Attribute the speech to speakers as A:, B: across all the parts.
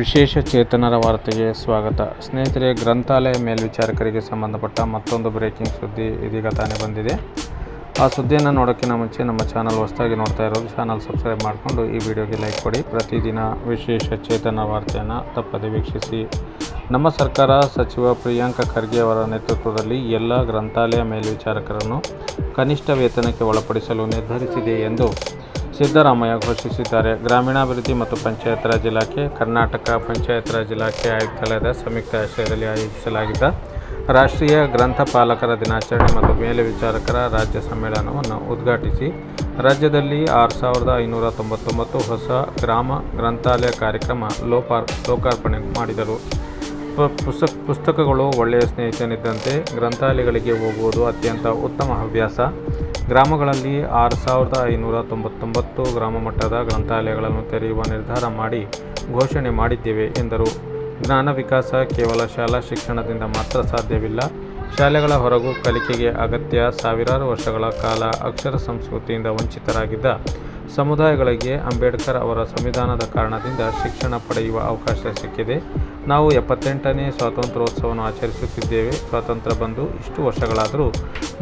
A: ವಿಶೇಷ ಚೇತನರ ವಾರ್ತೆಗೆ ಸ್ವಾಗತ. ಸ್ನೇಹಿತರೆ, ಗ್ರಂಥಾಲಯ ಮೇಲ್ವಿಚಾರಕರಿಗೆ ಸಂಬಂಧಪಟ್ಟ ಮತ್ತೊಂದು ಬ್ರೇಕಿಂಗ್ ಸುದ್ದಿ ಇದೀಗ ತಾನೇ ಬಂದಿದೆ. ಆ ಸುದ್ದಿಯನ್ನು ನೋಡೋಕ್ಕಿಂತ ಮುಂಚೆ ನಮ್ಮ ಚಾನಲ್ ಹೊಸದಾಗಿ ನೋಡ್ತಾ ಇರೋದು ಚಾನಲ್ ಸಬ್ಸ್ಕ್ರೈಬ್ ಮಾಡಿಕೊಂಡು ಈ ವಿಡಿಯೋಗೆ ಲೈಕ್ ಕೊಡಿ. ಪ್ರತಿದಿನ ವಿಶೇಷ ಚೇತನ ವಾರ್ತೆಯನ್ನು ತಪ್ಪದೆ ವೀಕ್ಷಿಸಿ. ನಮ್ಮ ಸರ್ಕಾರ ಸಚಿವ ಪ್ರಿಯಾಂಕ ಖರ್ಗೆ ಅವರ ನೇತೃತ್ವದಲ್ಲಿ ಎಲ್ಲ ಗ್ರಂಥಾಲಯ ಮೇಲ್ವಿಚಾರಕರನ್ನು ಕನಿಷ್ಠ ವೇತನಕ್ಕೆ ಒಳಪಡಿಸಲು ನಿರ್ಧರಿಸಿದೆ ಎಂದು ಸಿದ್ದರಾಮಯ್ಯ ಘೋಷಿಸಿದ್ದಾರೆ. ಗ್ರಾಮೀಣಾಭಿವೃದ್ಧಿ ಮತ್ತು ಪಂಚಾಯತ್ ರಾಜ್ ಇಲಾಖೆ, ಕರ್ನಾಟಕ ಪಂಚಾಯತ್ ರಾಜ್ ಇಲಾಖೆ ಆಯುಕ್ತಾಲಯದ ಸಂಯುಕ್ತ ಆಶ್ರಯದಲ್ಲಿ ಆಯೋಜಿಸಲಾಗಿದ್ದ ರಾಷ್ಟ್ರೀಯ ಗ್ರಂಥಪಾಲಕರ ದಿನಾಚರಣೆ ಮತ್ತು ಮೇಲ್ವಿಚಾರಕರ ರಾಜ್ಯ ಸಮ್ಮೇಳನವನ್ನು ಉದ್ಘಾಟಿಸಿ ರಾಜ್ಯದಲ್ಲಿ ಆರು ಸಾವಿರದ ಐನೂರ ತೊಂಬತ್ತೊಂಬತ್ತು ಹೊಸ ಗ್ರಾಮ ಗ್ರಂಥಾಲಯ ಕಾರ್ಯಕ್ರಮ ಲೋಪಾರ್, ಲೋಕಾರ್ಪಣೆ ಮಾಡಿದರು. ಪುಸ್ತಕ ಪುಸ್ತಕಗಳು ಒಳ್ಳೆಯ ಸ್ನೇಹಿತನಿದ್ದಂತೆ ಗ್ರಂಥಾಲಯಗಳಿಗೆ ಹೋಗುವುದು ಅತ್ಯಂತ ಉತ್ತಮ ಹವ್ಯಾಸ. ಗ್ರಾಮಗಳಲ್ಲಿ ಆರು ಸಾವಿರದ ಐನೂರ ತೊಂಬತ್ತೊಂಬತ್ತು ಗ್ರಾಮ ಮಟ್ಟದ ಗ್ರಂಥಾಲಯಗಳನ್ನು ತೆರೆಯುವ ನಿರ್ಧಾರ ಮಾಡಿ ಘೋಷಣೆ ಮಾಡಿದ್ದೇವೆ, ಎಂದರು. ಜ್ಞಾನ ವಿಕಾಸ ಕೇವಲ ಶಾಲಾ ಶಿಕ್ಷಣದಿಂದ ಮಾತ್ರ ಸಾಧ್ಯವಿಲ್ಲ. ಶಾಲೆಗಳ ಹೊರಗೂ ಕಲಿಕೆಗೆ ಅಗತ್ಯ ಸಾವಿರಾರು ವರ್ಷಗಳ ಕಾಲ ಅಕ್ಷರ ಸಂಸ್ಕೃತಿಯಿಂದ ವಂಚಿತರಾಗಿದ್ದ ಸಮುದಾಯಗಳಿಗೆ ಅಂಬೇಡ್ಕರ್ ಅವರ ಸಂವಿಧಾನದ ಕಾರಣದಿಂದ ಶಿಕ್ಷಣ ಪಡೆಯುವ ಅವಕಾಶ ಸಿಕ್ಕಿದೆ. ನಾವು ಎಪ್ಪತ್ತೆಂಟನೇ ಸ್ವಾತಂತ್ರ್ಯೋತ್ಸವವನ್ನು ಆಚರಿಸುತ್ತಿದ್ದೇವೆ. ಸ್ವಾತಂತ್ರ್ಯ ಬಂದು ಇಷ್ಟು ವರ್ಷಗಳಾದರೂ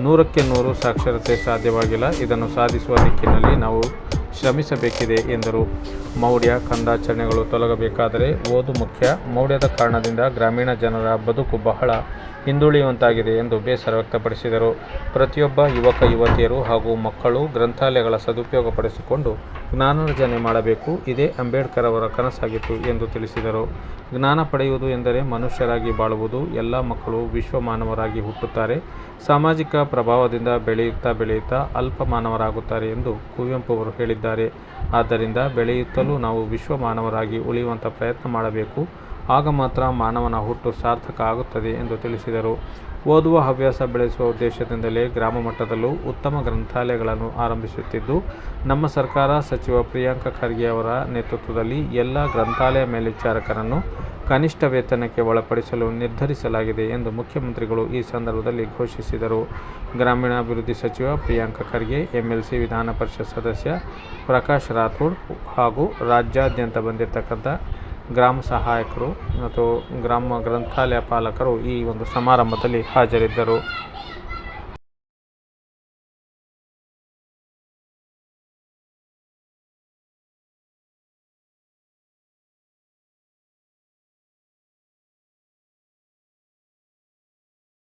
A: ನೂರಕ್ಕೆ ನೂರು ಸಾಕ್ಷರತೆ ಸಾಧ್ಯವಾಗಿಲ್ಲ. ಇದನ್ನು ಸಾಧಿಸುವ ದಿಕ್ಕಿನಲ್ಲಿ ನಾವು ಶ್ರಮಿಸಬೇಕಿದೆ ಎಂದರು. ಮೌಢ್ಯ ಕಂದಾಚರಣೆಗಳು ತೊಲಗಬೇಕಾದರೆ ಓದು ಮುಖ್ಯ. ಮೌಢ್ಯದ ಕಾರಣದಿಂದ ಗ್ರಾಮೀಣ ಜನರ ಬದುಕು ಬಹಳ ಹಿಂದುಳಿಯುವಂತಾಗಿದೆ ಎಂದು ಬೇಸರ ವ್ಯಕ್ತಪಡಿಸಿದರು. ಪ್ರತಿಯೊಬ್ಬ ಯುವಕ, ಯುವತಿಯರು ಹಾಗೂ ಮಕ್ಕಳು ಗ್ರಂಥಾಲಯಗಳ ಸದುಪಯೋಗಪಡಿಸಿಕೊಂಡು ಜ್ಞಾನಾರ್ಜನೆ ಮಾಡಬೇಕು. ಇದೇ ಅಂಬೇಡ್ಕರ್ ಅವರ ಕನಸಾಗಿತ್ತು ಎಂದು ತಿಳಿಸಿದರು. ಜ್ಞಾನ ಪಡೆಯುವುದು ಎಂದರೆ ಮನುಷ್ಯರಾಗಿ ಬಾಳುವುದು. ಎಲ್ಲ ಮಕ್ಕಳು ವಿಶ್ವ ಮಾನವರಾಗಿ ಹುಟ್ಟುತ್ತಾರೆ. ಸಾಮಾಜಿಕ ಪ್ರಭಾವದಿಂದ ಬೆಳೆಯುತ್ತಾ ಬೆಳೆಯುತ್ತಾ ಅಲ್ಪ ಮಾನವರಾಗುತ್ತಾರೆ ಎಂದು ಕುವೆಂಪು ಅವರು ಹೇಳಿದ್ದಾರೆ. ಆದ್ದರಿಂದ ಬೆಳೆಯುತ್ತಲೂ ನಾವು ವಿಶ್ವ ಮಾನವರಾಗಿ ಉಳಿಯುವಂಥ ಪ್ರಯತ್ನ ಮಾಡಬೇಕು. ಆಗ ಮಾತ್ರ ಮಾನವನ ಹುಟ್ಟು ಸಾರ್ಥಕ ಆಗುತ್ತದೆ ಎಂದು ತಿಳಿಸಿದರು. ಓದುವ ಹವ್ಯಾಸ ಬೆಳೆಸುವ ಉದ್ದೇಶದಿಂದಲೇ ಗ್ರಾಮ ಮಟ್ಟದಲ್ಲೂ ಉತ್ತಮ ಗ್ರಂಥಾಲಯಗಳನ್ನು ಆರಂಭಿಸುತ್ತಿದ್ದು, ನಮ್ಮ ಸರ್ಕಾರ ಸಚಿವ ಪ್ರಿಯಾಂಕ ಖರ್ಗೆ ಅವರ ನೇತೃತ್ವದಲ್ಲಿ ಎಲ್ಲ ಗ್ರಂಥಾಲಯ ಮೇಲ್ವಿಚಾರಕರನ್ನು ಕನಿಷ್ಠ ವೇತನಕ್ಕೆ ಒಳಪಡಿಸಲು ನಿರ್ಧರಿಸಲಾಗಿದೆ ಎಂದು ಮುಖ್ಯಮಂತ್ರಿಗಳು ಈ ಸಂದರ್ಭದಲ್ಲಿ ಘೋಷಿಸಿದರು. ಗ್ರಾಮೀಣಾಭಿವೃದ್ಧಿ ಸಚಿವ ಪ್ರಿಯಾಂಕ ಖರ್ಗೆ, ಎಂಎಲ್ಸಿ ವಿಧಾನ ಪರಿಷತ್ ಸದಸ್ಯ ಪ್ರಕಾಶ್ ರಾಥೋಡ್ ಹಾಗೂ ರಾಜ್ಯಾದ್ಯಂತ ಬಂದಿರತಕ್ಕಂಥ ಗ್ರಾಮ ಸಹಾಯಕರು ಮತ್ತು ಗ್ರಾಮ ಗ್ರಂಥಾಲಯ ಪಾಲಕರು ಈ ಒಂದು ಸಮಾರಂಭದಲ್ಲಿ ಹಾಜರಿದ್ದರು.